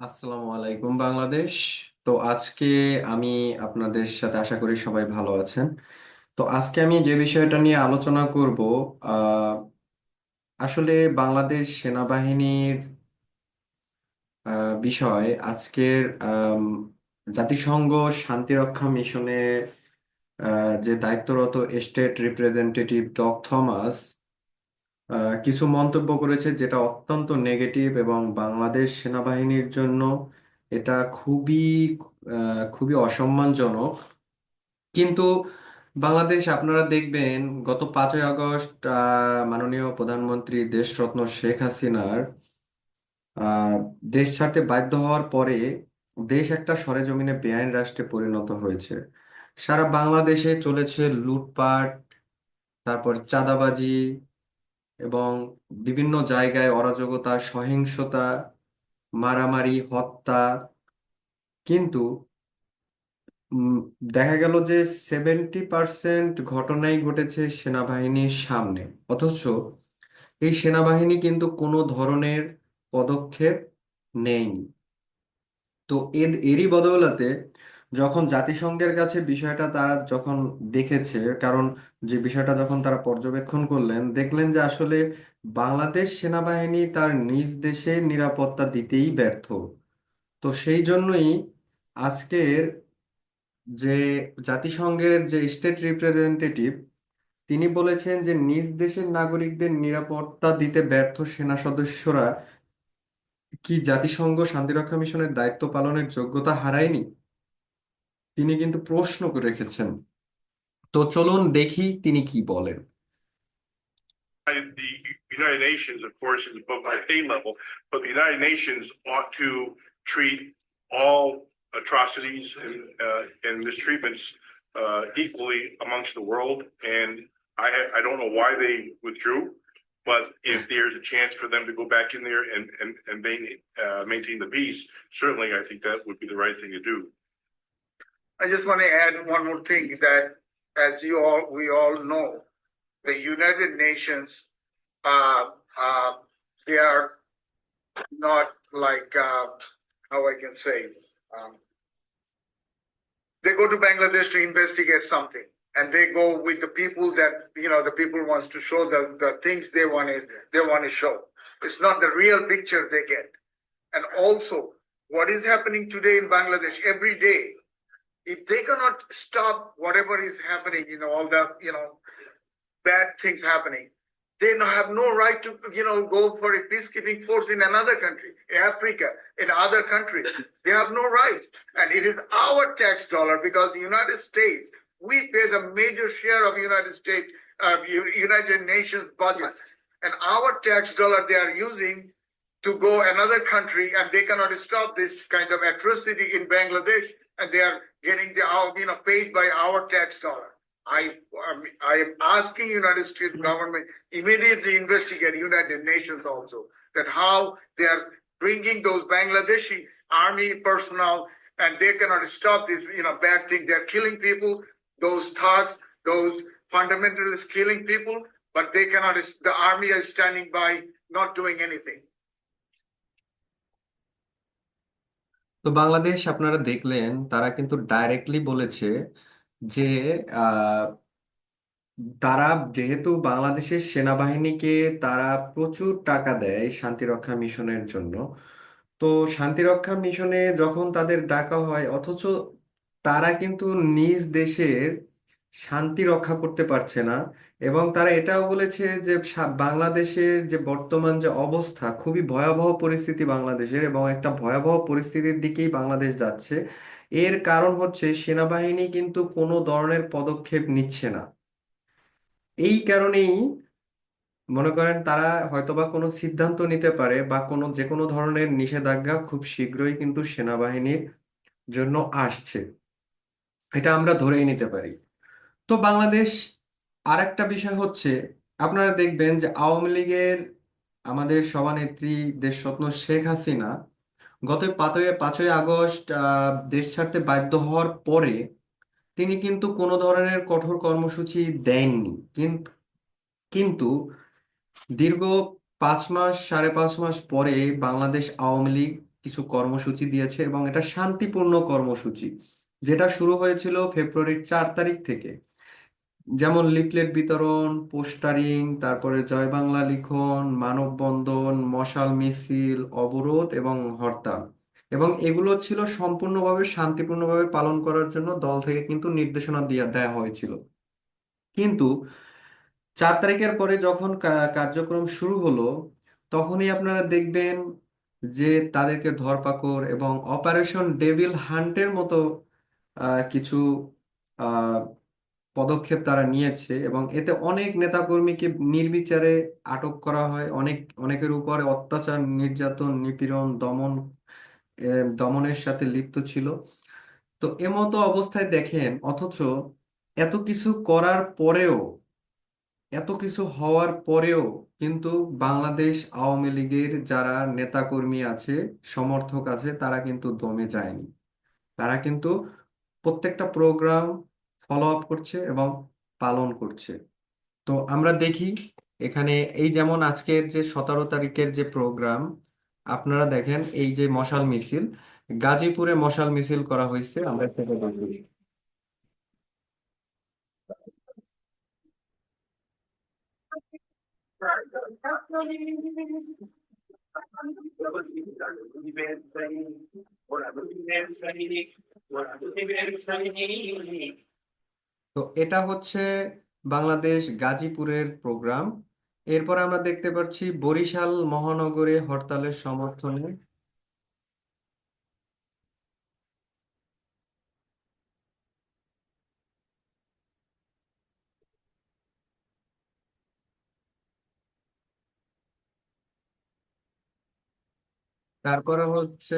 আসসালামু আলাইকুম বাংলাদেশ। তো আজকে আমি আপনাদের সাথে আশা করি সবাই ভালো আছেন। তো আজকে আমি যে বিষয়টা নিয়ে আলোচনা করব আহ, আসলে বাংলাদেশ সেনাবাহিনীর আহ, বিষয় আজকের আম, জাতিসংঘ শান্তিরক্ষা মিশনে আহ, যে দায়িত্বরত স্টেট রিপ্রেজেন্টেটিভ ডগ থমাস কিছু মন্তব্য করেছে যেটা অত্যন্ত নেগেটিভ এবং বাংলাদেশ সেনাবাহিনীর জন্য এটা খুবই খুবই অসম্মানজনক। কিন্তু বাংলাদেশ, আপনারা দেখবেন, গত পাঁচই আগস্ট মাননীয় প্রধানমন্ত্রী দেশরত্ন শেখ হাসিনার দেশ ছাড়তে বাধ্য হওয়ার পরে দেশ একটা সরেজমিনে বেআইন রাষ্ট্রে পরিণত হয়েছে। সারা বাংলাদেশে চলেছে লুটপাট, তারপর চাঁদাবাজি এবং বিভিন্ন জায়গায় অরাজকতা, সহিংসতা, মারামারি, হত্যা, কিন্তু দেখা গেল যে সেভেন্টি পার্সেন্ট ঘটনাই ঘটেছে সেনাবাহিনীর সামনে। অথচ এই সেনাবাহিনী কিন্তু কোনো ধরনের পদক্ষেপ নেয়নি। তো এর এরই বদৌলতে যখন জাতিসংঘের কাছে বিষয়টা তারা যখন দেখেছে, কারণ যে বিষয়টা যখন তারা পর্যবেক্ষণ করলেন, দেখলেন যে আসলে বাংলাদেশ সেনাবাহিনী তার নিজ দেশে নিরাপত্তা দিতেই ব্যর্থ। তো সেই জন্যই আজকের যে জাতিসংঘের যে স্টেট রিপ্রেজেন্টেটিভ, তিনি বলেছেন যে নিজ দেশের নাগরিকদের নিরাপত্তা দিতে ব্যর্থ সেনা সদস্যরা কি জাতিসংঘ শান্তিরক্ষা মিশনের দায়িত্ব পালনের যোগ্যতা হারায়নি? তিনি কিন্তু প্রশ্ন করে রেখেছেন তো চলুন দেখি তিনি কি বলেন United- the United Nations, of course, is above my pay level, but the United Nations ought to treat all atrocities and, uh, and mistreatments, uh, equally amongst the world. And I, I don't know why they withdrew, but if there's a chance for them to go back in there and, and, and maintain, uh, maintain the peace, certainly I think that would be the right thing to do. I just want to add one more thing that, as you all, we all know, the United Nations, uh, uh, they are not like, uh, how I can say, um, they go to Bangladesh to investigate something and they go with the people that, you know, the people wants to show the, the things they want they want to show. It's not the real picture they get. And also, what is happening today in Bangladesh every day, if they cannot stop whatever is happening, you know, all the, you know, bad things happening, they have no right to, you know, go for a peacekeeping force in another country, in Africa, in other countries. They have no rights. And it is our tax dollar because the United States, we pay the major share of United States, uh, United Nations budget. And our tax dollar they are using to go another country and they cannot stop this kind of atrocity in Bangladesh and they are getting the, you know, paid by our tax dollar. I, um, I am asking United States government immediately investigate United Nations also, that how they are bringing those Bangladeshi army personnel and they cannot stop this, you know, bad thing. They're killing people, those thugs, those fundamentalists killing people, but they cannot, the army is standing by, not doing anything. তো বাংলাদেশ আপনারা দেখলেন, তারা কিন্তু directly বলেছে যে তারা যেহেতু বাংলাদেশের সেনাবাহিনীকে তারা প্রচুর টাকা দেয় শান্তিরক্ষা মিশনের জন্য, তো শান্তিরক্ষা মিশনে যখন তাদের ডাকা হয়, অথচ তারা কিন্তু নিজ দেশের শান্তি রক্ষা করতে পারছে না। এবং তারা এটাও বলেছে যে বাংলাদেশের যে বর্তমান যে অবস্থা, খুবই ভয়াবহ পরিস্থিতি বাংলাদেশের এবং একটা ভয়াবহ পরিস্থিতির দিকেই বাংলাদেশ যাচ্ছে। এর কারণ হচ্ছে, সেনাবাহিনী কিন্তু কোনো ধরনের পদক্ষেপ নিচ্ছে না। এই কারণেই মনে করেন তারা হয়তোবা কোনো সিদ্ধান্ত নিতে পারে বা কোনো, যে কোনো ধরনের নিষেধাজ্ঞা খুব শীঘ্রই কিন্তু সেনাবাহিনীর জন্য আসছে। এটা আমরা ধরেই নিতে পারি। তো বাংলাদেশ আর একটা বিষয় হচ্ছে, আপনারা দেখবেন যে আওয়ামী লীগের আমাদের সভানেত্রী দেশরত্ন শেখ হাসিনা গত পাঁচই পাঁচই আগস্ট দেশ ছাড়তে বাধ্য হওয়ার পরে তিনি কিন্তু কোনো ধরনের কঠোর কর্মসূচি দেননি। কিন্তু দীর্ঘ পাঁচ মাস, সাড়ে পাঁচ মাস পরে বাংলাদেশ আওয়ামী লীগ কিছু কর্মসূচি দিয়েছে এবং এটা শান্তিপূর্ণ কর্মসূচি, যেটা শুরু হয়েছিল ফেব্রুয়ারির চার তারিখ থেকে। যেমন লিফলেট বিতরণ, পোস্টারিং, তারপরে জয় বাংলা লিখন, মানববন্ধন, মশাল মিছিল, অবরোধ এবং হরতাল। এবং এগুলো ছিল সম্পূর্ণভাবে, শান্তিপূর্ণভাবে পালন করার জন্য দল থেকে কিন্তু নির্দেশনা দিয়ে, দেয়া হয়েছিল। কিন্তু চার তারিখের পরে যখন কার্যক্রম শুরু হলো, তখনই আপনারা দেখবেন যে তাদেরকে ধরপাকড় এবং অপারেশন ডেভিল হান্টের মতো কিছু পদক্ষেপ তারা নিয়েছে এবং এতে অনেক নেতাকর্মীকে নির্বিচারে আটক করা হয়। অনেক, অনেকের উপরে অত্যাচার, নির্যাতন, নিপীড়ন, দমন দমনের সাথে লিপ্ত ছিল। তো এমতো অবস্থায় দেখেন, অথচ এত কিছু করার পরেও, এত কিছু হওয়ার পরেও কিন্তু বাংলাদেশ আওয়ামী লীগের যারা নেতাকর্মী আছে, সমর্থক আছে, তারা কিন্তু দমে যায়নি। তারা কিন্তু প্রত্যেকটা প্রোগ্রাম ফলো আপ করছে এবং পালন করছে। তো আমরা দেখি এখানে এই যেমন আজকের যে সতেরো তারিখের যে প্রোগ্রাম আপনারা দেখেন এই যে মশাল মিছিল, গাজীপুরে মশাল মিছিল করা হয়েছে, আমরা সেটা দেখি। তো এটা হচ্ছে বাংলাদেশ গাজীপুরের প্রোগ্রাম। এরপর আমরা দেখতে পাচ্ছি বরিশাল মহানগরে হরতালের সমর্থনে। তারপরে হচ্ছে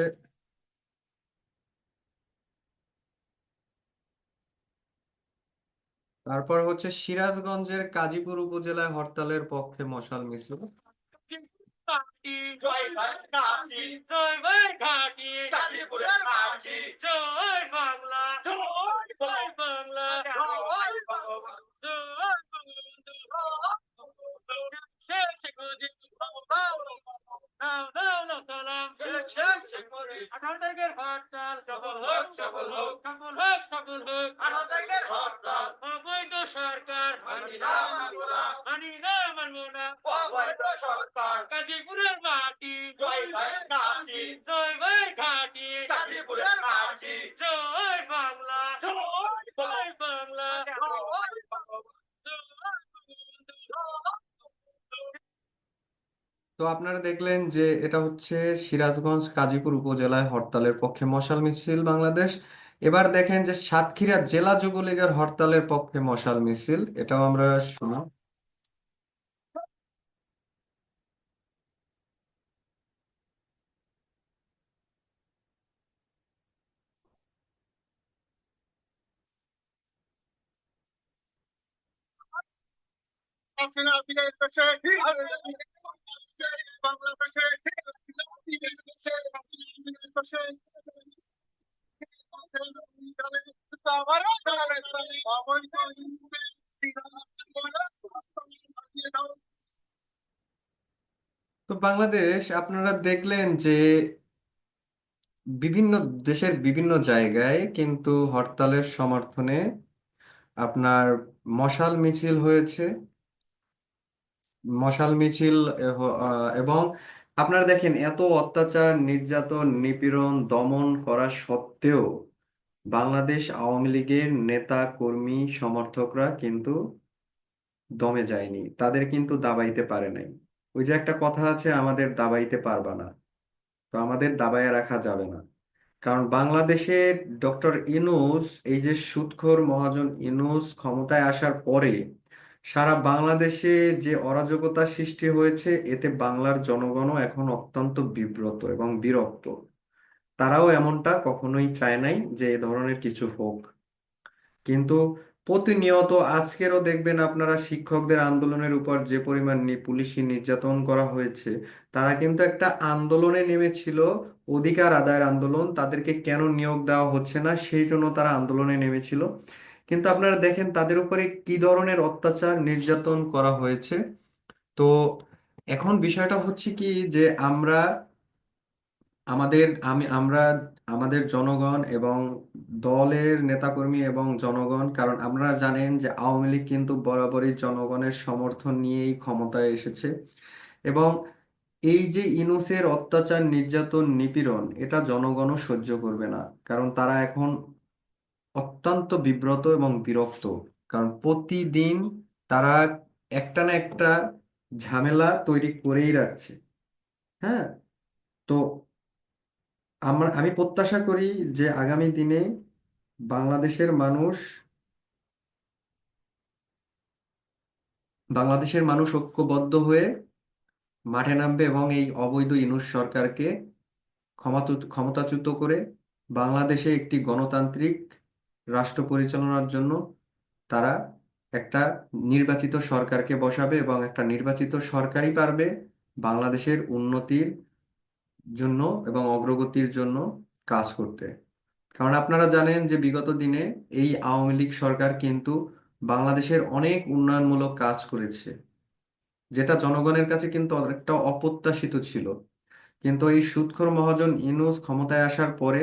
তারপর হচ্ছে সিরাজগঞ্জের কাজীপুর উপজেলায় হরতালের পক্ষে মশাল মিছিল হোক আঠারো তারিখের হরতাল অবৈধ সরকার মানি না মানবো না মানি না মানবো না অবৈধ সরকার গাজীপুরের মাটি জয় ভাই ঘাটি জয় ভাই ঘাটি গাজীপুরের মাটি জয় বাংলা জয় জয় বাংলা জয় তো আপনারা দেখলেন যে এটা হচ্ছে সিরাজগঞ্জ কাজীপুর উপজেলায় হরতালের পক্ষে মশাল মিছিল বাংলাদেশ। এবার দেখেন যে সাতক্ষীরা জেলা যুবলীগের হরতালের পক্ষে মশাল মিছিল, এটাও আমরা শুনি তো বাংলাদেশ, আপনারা দেখলেন যে বিভিন্ন দেশের বিভিন্ন জায়গায় কিন্তু হরতালের সমর্থনে আপনার মশাল মিছিল হয়েছে। মশাল মিছিল এবং আপনারা দেখেন এত অত্যাচার, নির্যাতন, নিপীড়ন, দমন করা সত্ত্বেও বাংলাদেশ আওয়ামী লীগের নেতা, কর্মী, সমর্থকরা কিন্তু দমে যায়নি। তাদের কিন্তু দাবাইতে পারে নাই। ওই যে একটা কথা আছে, আমাদের দাবাইতে পারবা না। তো আমাদের দাবাইয়া রাখা যাবে না। কারণ বাংলাদেশে ডক্টর ইনুস, এই যে সুদখোর মহাজন ইনুস ক্ষমতায় আসার পরে সারা বাংলাদেশে যে অরাজকতা সৃষ্টি হয়েছে, এতে বাংলার জনগণও এখন অত্যন্ত বিব্রত এবং বিরক্ত। তারাও এমনটা কখনোই চায় নাই যে এ ধরনের কিছু হোক। কিন্তু প্রতিনিয়ত আজকেরও দেখবেন আপনারা শিক্ষকদের আন্দোলনের উপর যে পরিমাণ পুলিশি নির্যাতন করা হয়েছে, তারা কিন্তু একটা আন্দোলনে নেমেছিল। অধিকার আদায়ের আন্দোলন, তাদেরকে কেন নিয়োগ দেওয়া হচ্ছে না, সেই জন্য তারা আন্দোলনে নেমেছিল। কিন্তু আপনারা দেখেন তাদের উপরে কি ধরনের অত্যাচার নির্যাতন করা হয়েছে। তো এখন বিষয়টা হচ্ছে কি যে আমরা আমাদের, আমি, আমরা, আমাদের জনগণ এবং দলের নেতাকর্মী এবং জনগণ, কারণ আপনারা জানেন যে আওয়ামী লীগ কিন্তু বরাবরই জনগণের সমর্থন নিয়েই ক্ষমতায় এসেছে। এবং এই যে ইনুসের অত্যাচার, নির্যাতন, নিপীড়ন, এটা জনগণও সহ্য করবে না। কারণ তারা এখন অত্যন্ত বিব্রত এবং বিরক্ত। কারণ প্রতিদিন তারা একটা না একটা ঝামেলা তৈরি করেই রাখছে। হ্যাঁ? তো আমরা, আমি প্রত্যাশা করি যে আগামী দিনে বাংলাদেশের মানুষ বাংলাদেশের মানুষ ঐক্যবদ্ধ হয়ে মাঠে নামবে এবং এই অবৈধ ইনুস সরকারকে ক্ষমতা ক্ষমতাচ্যুত করে বাংলাদেশে একটি গণতান্ত্রিক রাষ্ট্র পরিচালনার জন্য তারা একটা নির্বাচিত সরকারকে বসাবে এবং একটা নির্বাচিত সরকারই পারবে বাংলাদেশের উন্নতির জন্য এবং অগ্রগতির জন্য কাজ করতে। কারণ আপনারা জানেন যে বিগত দিনে এই আওয়ামী লীগ সরকার কিন্তু বাংলাদেশের অনেক উন্নয়নমূলক কাজ করেছে, যেটা জনগণের কাছে কিন্তু অনেকটা অপ্রত্যাশিত ছিল। কিন্তু এই সুদখোর মহাজন ইউনূস ক্ষমতায় আসার পরে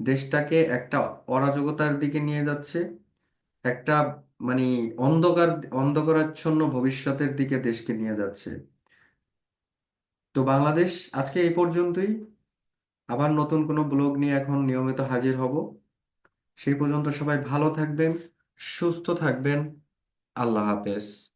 দেশটাকে একটা অরাজকতার দিকে নিয়ে যাচ্ছে, একটা মানে অন্ধকার, অন্ধকারাচ্ছন্ন ভবিষ্যতের দিকে দেশকে নিয়ে যাচ্ছে। তো বাংলাদেশ আজকে এই পর্যন্তই। আবার নতুন কোনো ব্লগ নিয়ে এখন নিয়মিত হাজির হব। সেই পর্যন্ত সবাই ভালো থাকবেন, সুস্থ থাকবেন। আল্লাহ হাফেজ।